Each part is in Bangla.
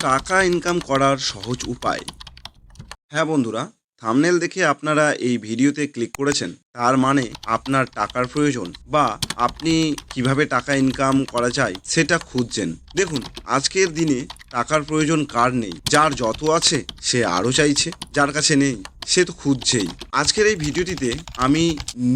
টাকা ইনকাম করার সহজ উপায়। হ্যাঁ বন্ধুরা থামনেল দেখে আপনারা এই ভিডিওতে ক্লিক করেছেন, তার মানে আপনার টাকার প্রয়োজন বা আপনি কীভাবে টাকা ইনকাম করা যায় সেটা খুঁজছেন। দেখুন, আজকের দিনে টাকার প্রয়োজন কার নেই? যার যত আছে, সে আরও চাইছে। যার কাছে নেই, সে তো খুঁজছেই। আজকের এই ভিডিওটিতে আমি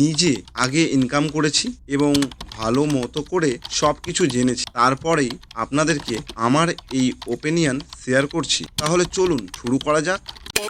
নিজে আগে ইনকাম করেছি এবং ভালো মতো করে সব কিছু জেনেছি। তারপরেই আপনাদেরকে আমার এই ওপিনিয়ন শেয়ার করছি। তাহলে চলুন, শুরু করা যাক।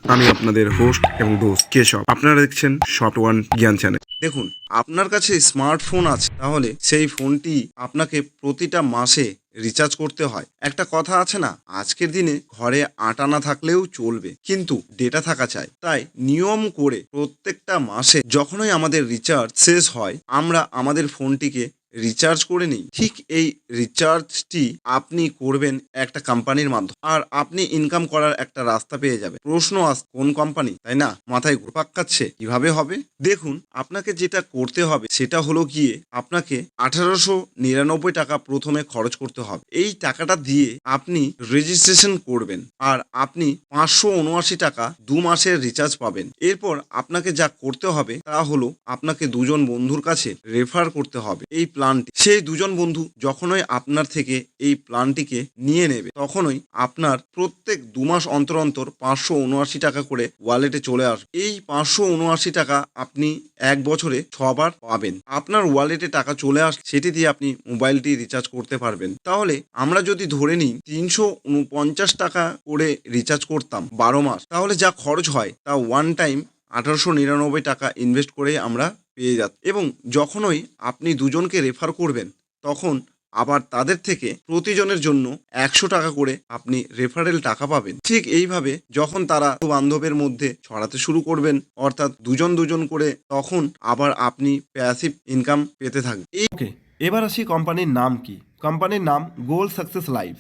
আমি আপনাদের হোস্ট এবং দোস্ত কেশব। আপনারা দেখছেন শর্ট ওয়ান জ্ঞান চ্যানেল দেখুন, আপনার কাছে স্মার্টফোন আছে, তাহলে সেই ফোনটি আপনাকে প্রতিটা মাসে রিচার্জ করতে হয়। একটা কথা আছে না, আজকের দিনে ঘরে আটা না থাকলেও চলবে, কিন্তু ডেটা থাকা চাই। তাই নিয়ম করে প্রত্যেকটা মাসে যখনই আমাদের রিচার্জ শেষ হয়, আমরা আমাদের ফোনটিকে রিচার্জ করে নিই। ঠিক এই রিচার্জটি আপনি করবেন একটা কোম্পানির মাধ্যমে। আর আপনি ইনকাম করার একটা রাস্তা পেয়ে যাবে প্রশ্ন আস, কোন কোম্পানি তাই না? মাথায় ঘুরপাক খাচ্ছে। কীভাবে হবে? দেখুন, আপনাকে যেটা করতে হবে, সেটা হলো গিয়ে আপনাকে আঠারোশো নিরানব্বই টাকা প্রথমে খরচ করতে হবে। এই টাকাটা দিয়ে আপনি রেজিস্ট্রেশন করবেন। আর আপনি পাঁচশো উনআশি টাকা দু মাসের রিচার্জ পাবেন। এরপর আপনাকে যা করতে হবে, তা হলো আপনাকে দুজন বন্ধুর কাছে রেফার করতে হবে। এই প্ল্যানটি সেই দুজন বন্ধু যখনই আপনার থেকে এই প্ল্যানটিকে নিয়ে নেবে, তখনই আপনার প্রত্যেক দু মাস অন্তর অন্তর পাঁচশো উনআশি টাকা করে ওয়ালেটে চলে আসবে। এই পাঁচশো উনআশি টাকা আপনি এক বছরে ছবার পাবেন। আপনার ওয়ালেটে টাকা চলে আস সেটি দিয়ে আপনি মোবাইলটি রিচার্জ করতে পারবেন। তাহলে আমরা যদি ধরে নিই, তিনশো উনপঞ্চাশ টাকা করে রিচার্জ করতাম বারো মাস, তাহলে যা খরচ হয় তা ওয়ান টাইম আঠারোশো নিরানব্বই টাকা ইনভেস্ট করে আমরা পেয়ে যাচ্ছি এবং যখনই আপনি দুজনকে রেফার করবেন, তখন আবার তাদের থেকে প্রতিজনের জন্য একশো টাকা করে আপনি রেফারেল টাকা পাবেন। ঠিক এইভাবে যখন তারা বান্ধবের মধ্যে ছড়াতে শুরু করবেন, অর্থাৎ দুজন দুজন করে, তখন আবার আপনি প্যাসিভ ইনকাম পেতে থাকবেন। এই ওকে এবার আসি কোম্পানির নাম কি? কোম্পানির নাম গোল সাকসেস লাইভ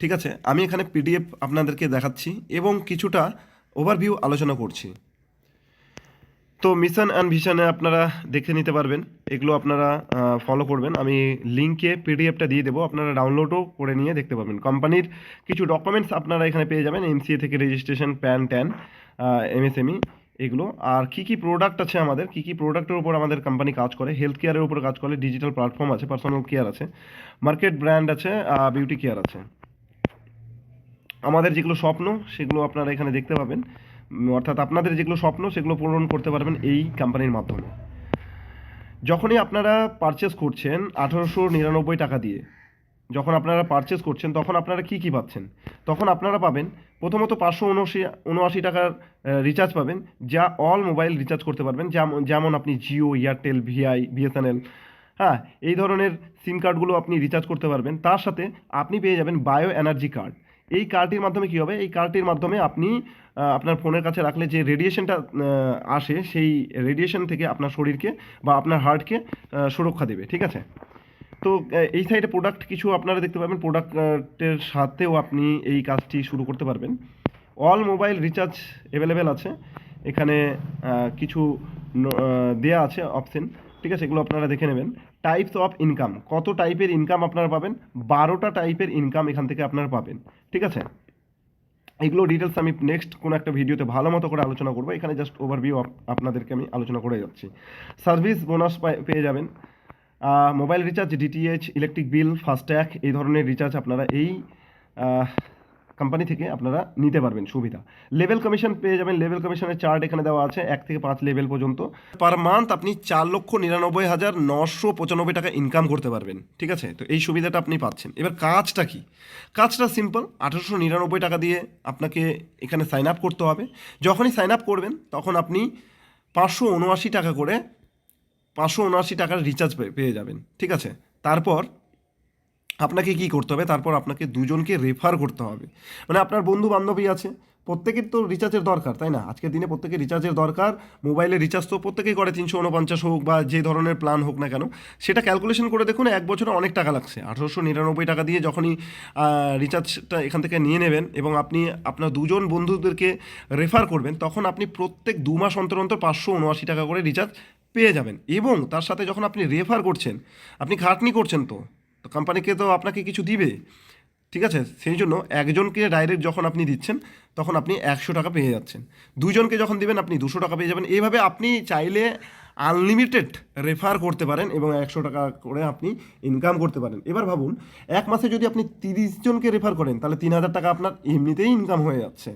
ঠিক আছে? আমি এখানে পিডিএফ আপনাদেরকে দেখাচ্ছি এবং কিছুটা ওভারভিউ আলোচনা করছি। তো মিশন অ্যান্ড ভিশনে আপনারা দেখে নিতে পারবেন। এগুলো আপনারা ফলো করবেন। আমি লিঙ্কে পিডিএফটা দিয়ে দেবো। আপনারা ডাউনলোডও করে নিয়ে দেখতে পাবেন কোম্পানির কিছু ডকুমেন্টস আপনারা এখানে পেয়ে যাবেন। এমসিএ থেকে রেজিস্ট্রেশন প্যান ট্যান এমএসএমই এগুলো। আর কি কি প্রোডাক্ট আছে আমাদের? কি কি প্রোডাক্টের উপর আমাদের কোম্পানি কাজ করে? হেলথ কেয়ারের উপর কাজ করে। ডিজিটাল প্ল্যাটফর্ম আছে পার্সোনাল কেয়ার আছে মার্কেট ব্র্যান্ড আছে বিউটি কেয়ার আছে। আমাদের যেগুলো স্বপ্ন, সেগুলো আপনারা এখানে দেখতে পাবেন। অর্থাৎ আপনাদের যেগুলো স্বপ্ন, সেগুলো পূরণ করতে পারবেন এই কোম্পানির মাধ্যমে। যখনই আপনারা পারচেস করছেন আঠারোশো নিরানব্বই টাকা দিয়ে, যখন আপনারা পারচেস করছেন, তখন আপনারা কি কি পাচ্ছেন? তখন আপনারা পাবেন প্রথমত পাঁচশো উনআশি উনআশি টাকার রিচার্জ পাবেন, যা অল মোবাইল রিচার্জ করতে পারবেন, যেমন আপনি জিও এয়ারটেল ভিআই বিএসএনএল হ্যাঁ এই ধরনের সিম কার্ডগুলো আপনি রিচার্জ করতে পারবেন। তার সাথে আপনি পেয়ে যাবেন বায়ো এনার্জি কার্ড এই কার্ডটির মাধ্যমে কী হবে? এই কার্ডটির মাধ্যমে আপনি আপনার ফোনের কাছে রাখলে যে রেডিয়েশনটা আসে, সেই রেডিয়েশন থেকে আপনার শরীরকে বা আপনার হার্টকে সুরক্ষা দেবে, ঠিক আছে? তো এই সাইডে প্রোডাক্ট কিছু আপনারা দেখতে পাবেন। প্রোডাক্টের সাথেও আপনি এই কাজটি শুরু করতে পারবেন। অল মোবাইল রিচার্জ অ্যাভেলেবেল আছে। এখানে কিছু দেয়া আছে অপশন ঠিক আছে? এগুলো আপনারা দেখে নেবেন। টাইপস অফ ইনকাম কত টাইপের ইনকাম আপনারা পাবেন? বারোটা টাইপের ইনকাম এখান থেকে আপনারা পাবেন, ঠিক আছে? এগুলো ডিটেলস আমি নেক্সট কোনো একটা ভিডিওতে ভালো মতো করে আলোচনা করব। এখানে জাস্ট ওভারভিউ আপনাদেরকে আমি আলোচনা করে যাচ্ছি। সার্ভিস বোনাস পেয়ে যাবেন। Mobile recharge DTH electric bill FASTag এই ধরনের রিচার্জ আপনারা এই কোম্পানি থেকে আপনারা নিতে পারবেন সুবিধা। লেভেল কমিশন পেয়ে যাবেন। লেভেল কমিশনের চার্ট এখানে দেওয়া আছে, এক থেকে পাঁচ লেভেল পর্যন্ত। পার মান্থ আপনি চার লক্ষ নিরানব্বই হাজার নশো পঁচানব্বই টাকা ইনকাম করতে পারবেন। ঠিক আছে? তো এই সুবিধাটা আপনি পাচ্ছেন। এবার কাজটা কি? কাজটা সিম্পল আঠারোশো নিরানব্বই টাকা দিয়ে আপনাকে এখানে সাইন আপ করতে হবে। যখনই সাইন আপ করবেন, তখন আপনি পাঁচশো উনআশি টাকা করে, পাঁচশো উনআশি টাকার রিচার্জ পেয়ে যাবেন। ঠিক আছে? তারপর আপনাকে কি করতে হবে? তারপর আপনাকে দুজনকে রেফার করতে হবে। মানে আপনার বন্ধু বান্ধবী আছে, প্রত্যেকের তো রিচার্জের দরকার, তাই না? আজকের দিনে প্রত্যেকের রিচার্জের দরকার মোবাইলে রিচার্জ তো প্রত্যেকেই করে, তিনশো উনপঞ্চাশ হোক বা যে ধরনের প্ল্যান হোক না কেন, সেটা ক্যালকুলেশন করে দেখুন, এক বছরে অনেক টাকা লাগছে। আঠারোশো নিরানব্বই টাকা দিয়ে যখনই রিচার্জটা এখান থেকে নিয়ে নেবেন এবং আপনি আপনার দুজন বন্ধুদেরকে রেফার করবেন, তখন আপনি প্রত্যেক দু মাস অন্তর অন্তর পাঁচশো উনআশি টাকা করে রিচার্জ পেয়ে যাবেন। এবং তার সাথে যখন আপনি রেফার করছেন, আপনি খাটনি করছেন তো তো কোম্পানিকে তো আপনাকে কিছু দিবে, ঠিক আছে? সেই জন্য একজনকে ডাইরেক্ট যখন আপনি দিচ্ছেন, তখন আপনি একশো টাকা পেয়ে যাচ্ছেন। দুজনকে যখন দিবেন, আপনি দুশো টাকা পেয়ে যাবেন। এইভাবে আপনি চাইলে আনলিমিটেড রেফার করতে পারেন এবং একশো টাকা করে আপনি ইনকাম করতে পারেন। এবার ভাবুন, এক মাসে যদি আপনি তিরিশ জনকে রেফার করেন, তাহলে তিন হাজার টাকা আপনার এমনিতেই ইনকাম হয়ে যাচ্ছে।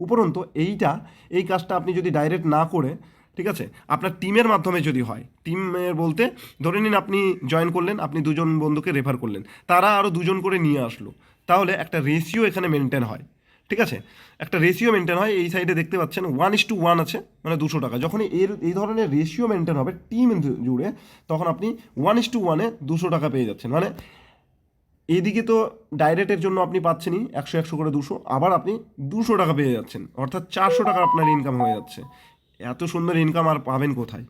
উপরন্তু এইটা, এই কাজটা আপনি যদি ডাইরেক্ট না করে ঠিক আছে? আপনার টিমের মাধ্যমে যদি হয়, টিমের বলতে ধরে নিন আপনি জয়েন করলেন, আপনি দুজন বন্ধুকে রেফার করলেন, তারা আরও দুজন করে নিয়ে আসলো, তাহলে একটা রেশিও এখানে মেনটেন হয়, ঠিক আছে? একটা রেশিও মেনটেন হয়, এই সাইডে দেখতে পাচ্ছেন ওয়ান ইস টু ওয়ান আছে মানে দুশো টাকা। যখন এর, এই ধরনের রেশিও মেনটেন হবে টিম জুড়ে, তখন আপনি ওয়ান ইস টু ওয়ানে দুশো টাকা পেয়ে যাচ্ছেন। মানে এদিকে তো ডাইরেক্টের জন্য আপনি পাচ্ছেনই, একশো একশো করে দুশো, আবার আপনি দুশো টাকা পেয়ে যাচ্ছেন, অর্থাৎ চারশো টাকা আপনার ইনকাম হয়ে যাচ্ছে। এত সুন্দর ইনকাম আর পাবেন কোথায়?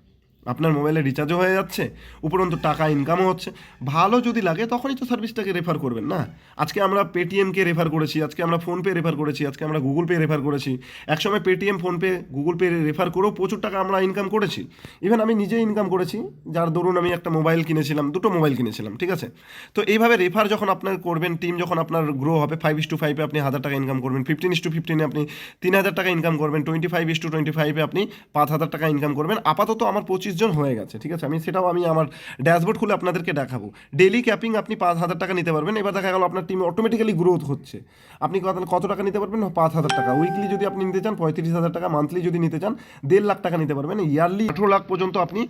আপনার মোবাইলে রিচার্জও হয়ে যাচ্ছে, উপরন্তু টাকা ইনকামও হচ্ছে। ভালো যদি লাগে, তখনই তো সার্ভিসটাকে রেফার করবেন, না? আজকে আমরা পেটিএমকে রেফার করেছি, আজকে আমরা ফোনপে রেফার করেছি, আজকে আমরা গুগল পে রেফার করেছি। একসময় Paytm PhonePe Google pay refer করেও প্রচুর টাকা আমরা ইনকাম করেছি। ইভেন আমি নিজেই ইনকাম করেছি, যার দরুন আমি একটা মোবাইল কিনেছিলাম, দুটো মোবাইল কিনেছিলাম, ঠিক আছে? তো এইভাবে রেফার যখন আপনার করবেন টিম যখন আপনার গ্রো হবে ফাইভ ইস টু ফাইভে আপনি হাজার টাকা ইনকাম করবেন ফিফটিন ইস টু ফিফটিনে আপনি তিন হাজার টাকা ইনকাম করবেন twenty five is two twenty ফাইভে আপনি পাঁচ হাজার টাকা ইনকাম করবেন। আপাতত আমার পঁচিশ জন হয়ে গেছে, ঠিক আছে? আমি সেটাও আমি আমার ড্যাশবোর্ড খুলে আপনাদেরকে দেখাবো। ডেলি ক্যাপিং আপনি পাঁচ হাজার টাকা নিতে পারবেন। এবার দেখা গেল আপনার টিম অটোমেটিক্যালি গ্রোথ হচ্ছে। আপনি কত কত টাকা নিতে পারবেন? পাঁচ হাজার টাকা। উইকলি যদি আপনি নিতে চান, পঁয়ত্রিশ হাজার টাকা। মান্থলি যদি নিতে চান, দেড় লাখ টাকা নিতে পারবেন। ইয়ারলি আঠেরো লাখ পর্যন্ত আপনি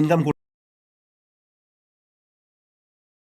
ইনকাম